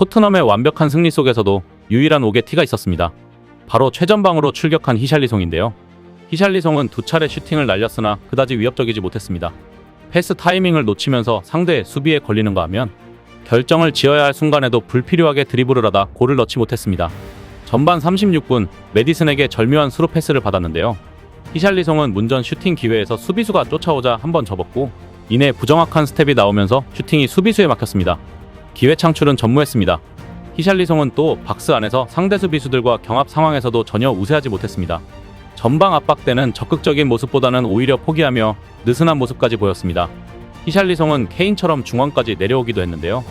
토트넘의 완벽한 승리 속에서도 유일한 옥의 티가 있었습니다. 바로 최전방으로 출격한 히샬리송인데요. 히샬리송은 두 차례 슈팅을 날렸으나 그다지 위협적이지 못했습니다. 패스 타이밍을 놓치면서 상대의 수비에 걸리는가 하면 결정을 지어야 할 순간에도 불필요하게 드리블을 하다 골을 넣지 못했습니다. 전반 36분 메디슨에게 절묘한 수로 패스를 받았는데요. 히샬리송은 문전 슈팅 기회에서 수비수가 쫓아오자 한 번 접었고 이내 부정확한 스텝이 나오면서 슈팅이 수비수에 막혔습니다. 기회 창출은 전무했습니다. 히샬리송은 또 박스 안에서 상대 수비수들과 경합 상황에서도 전혀 우세하지 못했습니다. 전방 압박 때는 적극적인 모습보다는 오히려 포기하며 느슨한 모습까지 보였습니다. 히샬리송은 케인처럼 중원까지 내려오기도 했는데요.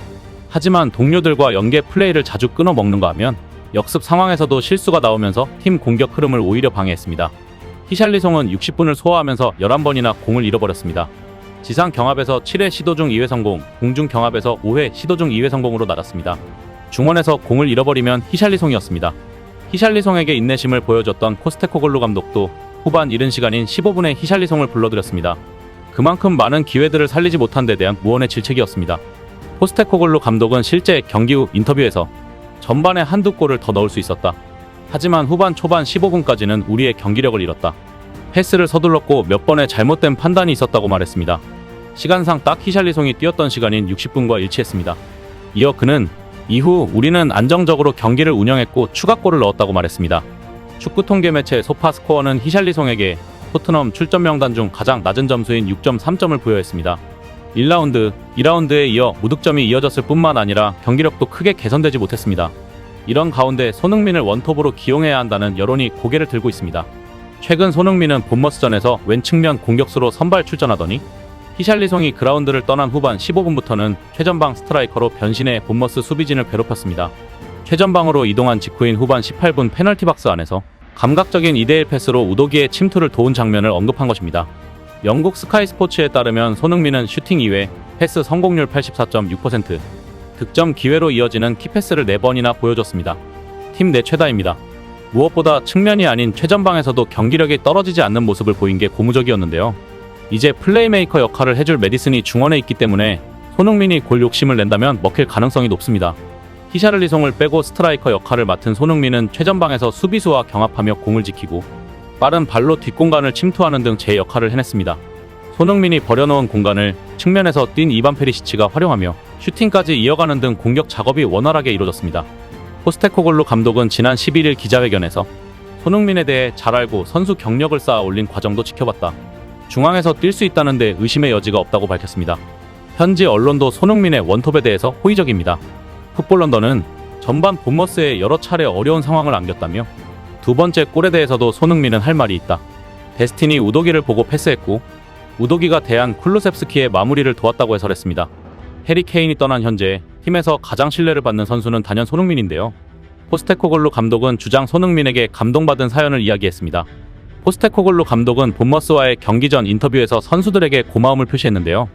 하지만 동료들과 연계 플레이를 자주 끊어 먹는가 하면 역습 상황에서도 실수가 나오면서 팀 공격 흐름을 오히려 방해했습니다. 히샬리송은 60분을 소화하면서 11번이나 공을 잃어버렸습니다. 지상 경합에서 7회 시도 중 2회 성공, 공중 경합에서 5회 시도 중 2회 성공으로 나갔습니다. 중원에서 공을 잃어버리면 히샬리송이었습니다. 히샬리송에게 인내심을 보여줬던 코스테코글루 감독도 후반 이른 시간인 15분에 히샬리송을 불러들였습니다. 그만큼 많은 기회들을 살리지 못한 데 대한 무언의 질책이었습니다. 포스테코글루 감독은 실제 경기 후 인터뷰에서 전반에 한두 골을 더 넣을 수 있었다. 하지만 후반 초반 15분까지는 우리의 경기력을 잃었다. 패스를 서둘렀고 몇 번의 잘못된 판단이 있었다고 말했습니다. 시간상 딱 히샬리송이 뛰었던 시간인 60분과 일치했습니다. 이어 그는 이후 우리는 안정적으로 경기를 운영했고 추가골을 넣었다고 말했습니다. 축구 통계 매체 소파 스코어는 히샬리송에게 토트넘 출전 명단 중 가장 낮은 점수인 6.3점을 부여했습니다. 1라운드, 2라운드에 이어 무득점이 이어졌을 뿐만 아니라 경기력도 크게 개선되지 못했습니다. 이런 가운데 손흥민을 원톱으로 기용해야 한다는 여론이 고개를 들고 있습니다. 최근 손흥민은 본머스전에서 왼 측면 공격수로 선발 출전하더니 히샬리송이 그라운드를 떠난 후반 15분부터는 최전방 스트라이커로 변신해 본머스 수비진을 괴롭혔습니다. 최전방으로 이동한 직후인 후반 18분 페널티 박스 안에서 감각적인 2대1 패스로 우도기의 침투를 도운 장면을 언급한 것입니다. 영국 스카이 스포츠에 따르면 손흥민은 슈팅 이외 패스 성공률 84.6%, 득점 기회로 이어지는 키패스를 4번이나 보여줬습니다. 팀 내 최다입니다. 무엇보다 측면이 아닌 최전방에서도 경기력이 떨어지지 않는 모습을 보인 게 고무적이었는데요. 이제 플레이메이커 역할을 해줄 메디슨이 중원에 있기 때문에 손흥민이 골 욕심을 낸다면 먹힐 가능성이 높습니다. 히샤를리송을 빼고 스트라이커 역할을 맡은 손흥민은 최전방에서 수비수와 경합하며 공을 지키고 빠른 발로 뒷공간을 침투하는 등 제 역할을 해냈습니다. 손흥민이 버려놓은 공간을 측면에서 뛴 이반 페리시치가 활용하며 슈팅까지 이어가는 등 공격 작업이 원활하게 이루어졌습니다. 포스테코글루 감독은 지난 11일 기자회견에서 손흥민에 대해 잘 알고 선수 경력을 쌓아 올린 과정도 지켜봤다. 중앙에서 뛸 수 있다는데 의심의 여지가 없다고 밝혔습니다. 현지 언론도 손흥민의 원톱에 대해서 호의적입니다. 풋볼 런던은 전반 본머스에 여러 차례 어려운 상황을 안겼다며 두 번째 골에 대해서도 손흥민은 할 말이 있다. 데스티니 우도기를 보고 패스했고 우도기가 대한 쿨루셉스키의 마무리를 도왔다고 해설했습니다. 해리 케인이 떠난 현재 팀에서 가장 신뢰를 받는 선수는 단연 손흥민인데요. 포스테코글루 감독은 주장 손흥민에게 감동받은 사연을 이야기했습니다. 포스테코글루 감독은 본머스와의 경기 전 인터뷰에서 선수들에게 고마움을 표시했는데요.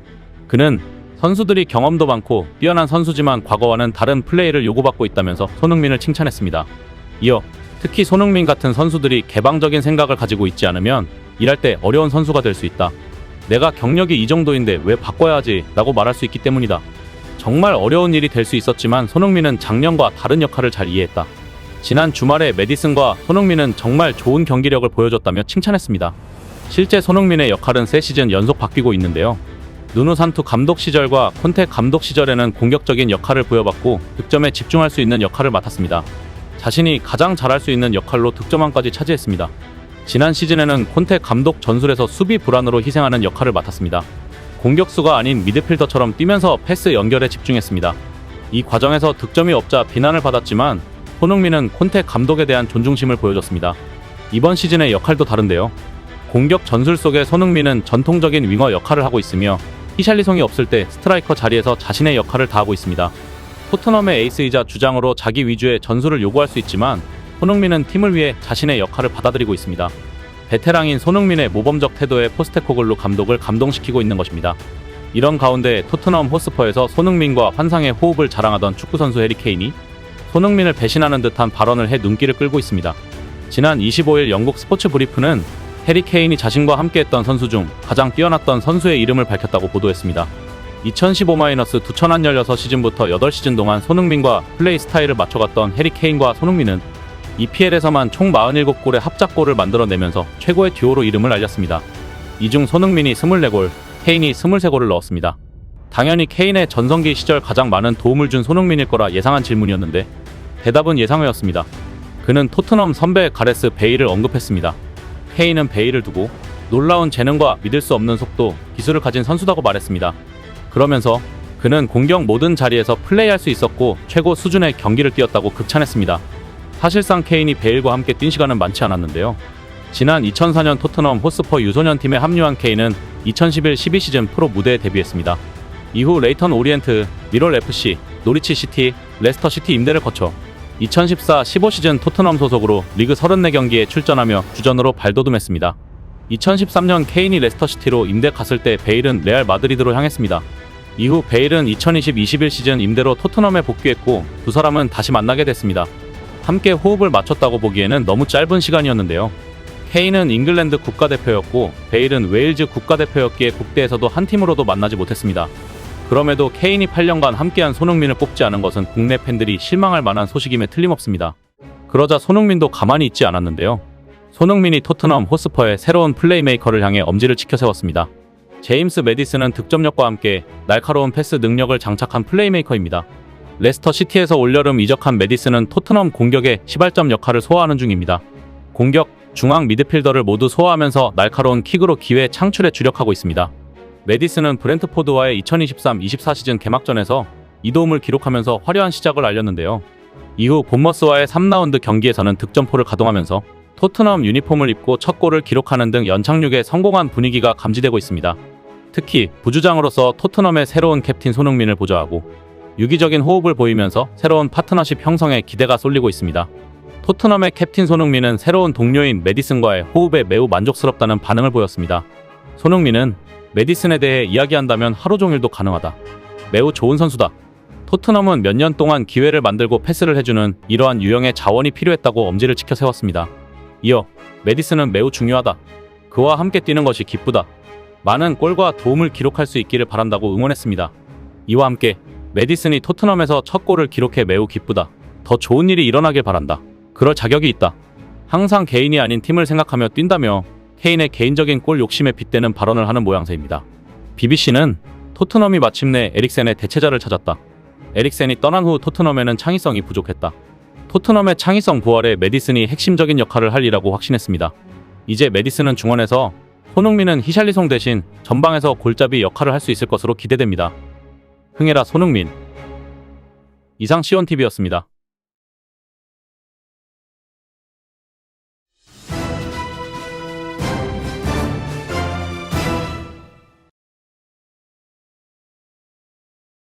그는 선수들이 경험도 많고 뛰어난 선수지만 과거와는 다른 플레이를 요구받고 있다면서 손흥민을 칭찬했습니다. 이어 특히 손흥민 같은 선수들이 개방적인 생각을 가지고 있지 않으면 일할 때 어려운 선수가 될 수 있다. 내가 경력이 이 정도인데 왜 바꿔야 하지? 라고 말할 수 있기 때문이다. 정말 어려운 일이 될 수 있었지만 손흥민은 작년과 다른 역할을 잘 이해했다. 지난 주말에 메디슨과 손흥민은 정말 좋은 경기력을 보여줬다며 칭찬했습니다. 실제 손흥민의 역할은 새 시즌 연속 바뀌고 있는데요. 누누 산투 감독 시절과 콘테 감독 시절에는 공격적인 역할을 부여받고 득점에 집중할 수 있는 역할을 맡았습니다. 자신이 가장 잘할 수 있는 역할로 득점왕까지 차지했습니다. 지난 시즌에는 콘테 감독 전술에서 수비 불안으로 희생하는 역할을 맡았습니다. 공격수가 아닌 미드필더처럼 뛰면서 패스 연결에 집중했습니다. 이 과정에서 득점이 없자 비난을 받았지만 손흥민은 콘테 감독에 대한 존중심을 보여줬습니다. 이번 시즌의 역할도 다른데요. 공격 전술 속에 손흥민은 전통적인 윙어 역할을 하고 있으며 히샬리송이 없을 때 스트라이커 자리에서 자신의 역할을 다하고 있습니다. 토트넘의 에이스이자 주장으로 자기 위주의 전술을 요구할 수 있지만 손흥민은 팀을 위해 자신의 역할을 받아들이고 있습니다. 베테랑인 손흥민의 모범적 태도에 포스테코글루 감독을 감동시키고 있는 것입니다. 이런 가운데 토트넘 호스퍼에서 손흥민과 환상의 호흡을 자랑하던 축구선수 해리 케인이 손흥민을 배신하는 듯한 발언을 해 눈길을 끌고 있습니다. 지난 25일 영국 스포츠 브리프는 해리 케인이 자신과 함께했던 선수 중 가장 뛰어났던 선수의 이름을 밝혔다고 보도했습니다. 2015-2016 시즌부터 8시즌 동안 손흥민과 플레이 스타일을 맞춰갔던 해리 케인과 손흥민은 EPL에서만 총 47골의 합작골을 만들어내면서 최고의 듀오로 이름을 알렸습니다. 이 중 손흥민이 24골, 케인이 23골을 넣었습니다. 당연히 케인의 전성기 시절 가장 많은 도움을 준 손흥민일 거라 예상한 질문이었는데 대답은 예상외였습니다. 그는 토트넘 선배 가레스 베일을 언급했습니다. 케인은 베일을 두고 놀라운 재능과 믿을 수 없는 속도, 기술을 가진 선수다고 말했습니다. 그러면서 그는 공격 모든 자리에서 플레이할 수 있었고 최고 수준의 경기를 뛰었다고 극찬했습니다. 사실상 케인이 베일과 함께 뛴 시간은 많지 않았는데요. 지난 2004년 토트넘 호스퍼 유소년 팀에 합류한 케인은 2011-12 시즌 프로 무대에 데뷔했습니다. 이후 레이턴 오리엔트, 미럴 FC, 노리치 시티, 레스터 시티 임대를 거쳐 2014-15 시즌 토트넘 소속으로 리그 34경기에 출전하며 주전으로 발돋움했습니다. 2013년 케인이 레스터 시티로 임대 갔을 때 베일은 레알 마드리드로 향했습니다. 이후 베일은 2020-21 시즌 임대로 토트넘에 복귀했고 두 사람은 다시 만나게 됐습니다. 함께 호흡을 맞췄다고 보기에는 너무 짧은 시간이었는데요. 케인은 잉글랜드 국가대표였고 베일은 웨일즈 국가대표였기에 국대에서도 한 팀으로도 만나지 못했습니다. 그럼에도 케인이 8년간 함께한 손흥민을 뽑지 않은 것은 국내 팬들이 실망할 만한 소식임에 틀림없습니다. 그러자 손흥민도 가만히 있지 않았는데요. 손흥민이 토트넘 호스퍼의 새로운 플레이메이커를 향해 엄지를 치켜 세웠습니다. 제임스 메디슨은 득점력과 함께 날카로운 패스 능력을 장착한 플레이메이커입니다. 레스터 시티에서 올여름 이적한 메디슨은 토트넘 공격의 시발점 역할을 소화하는 중입니다. 공격, 중앙 미드필더를 모두 소화하면서 날카로운 킥으로 기회 창출에 주력하고 있습니다. 메디슨은 브렌트포드와의 2023-24 시즌 개막전에서 이도움을 기록하면서 화려한 시작을 알렸는데요. 이후 본머스와의 3라운드 경기에서는 득점포를 가동하면서 토트넘 유니폼을 입고 첫 골을 기록하는 등 연착륙에 성공한 분위기가 감지되고 있습니다. 특히 부주장으로서 토트넘의 새로운 캡틴 손흥민을 보좌하고 유기적인 호흡을 보이면서 새로운 파트너십 형성에 기대가 쏠리고 있습니다. 토트넘의 캡틴 손흥민은 새로운 동료인 메디슨과의 호흡에 매우 만족스럽다는 반응을 보였습니다. 손흥민은 메디슨에 대해 이야기한다면 하루 종일도 가능하다. 매우 좋은 선수다. 토트넘은 몇 년 동안 기회를 만들고 패스를 해주는 이러한 유형의 자원이 필요했다고 엄지를 치켜 세웠습니다. 이어 메디슨은 매우 중요하다. 그와 함께 뛰는 것이 기쁘다. 많은 골과 도움을 기록할 수 있기를 바란다고 응원했습니다. 이와 함께 메디슨이 토트넘에서 첫 골을 기록해 매우 기쁘다. 더 좋은 일이 일어나길 바란다. 그럴 자격이 있다. 항상 개인이 아닌 팀을 생각하며 뛴다며 케인의 개인적인 골 욕심에 빗대는 발언을 하는 모양새입니다. BBC는 토트넘이 마침내 에릭센의 대체자를 찾았다. 에릭센이 떠난 후 토트넘에는 창의성이 부족했다. 토트넘의 창의성 부활에 메디슨이 핵심적인 역할을 할 이라고 확신했습니다. 이제 메디슨은 중원에서 손흥민은 히샬리송 대신 전방에서 골잡이 역할을 할 수 있을 것으로 기대됩니다. 흥해라 손흥민 이상 시온TV였습니다.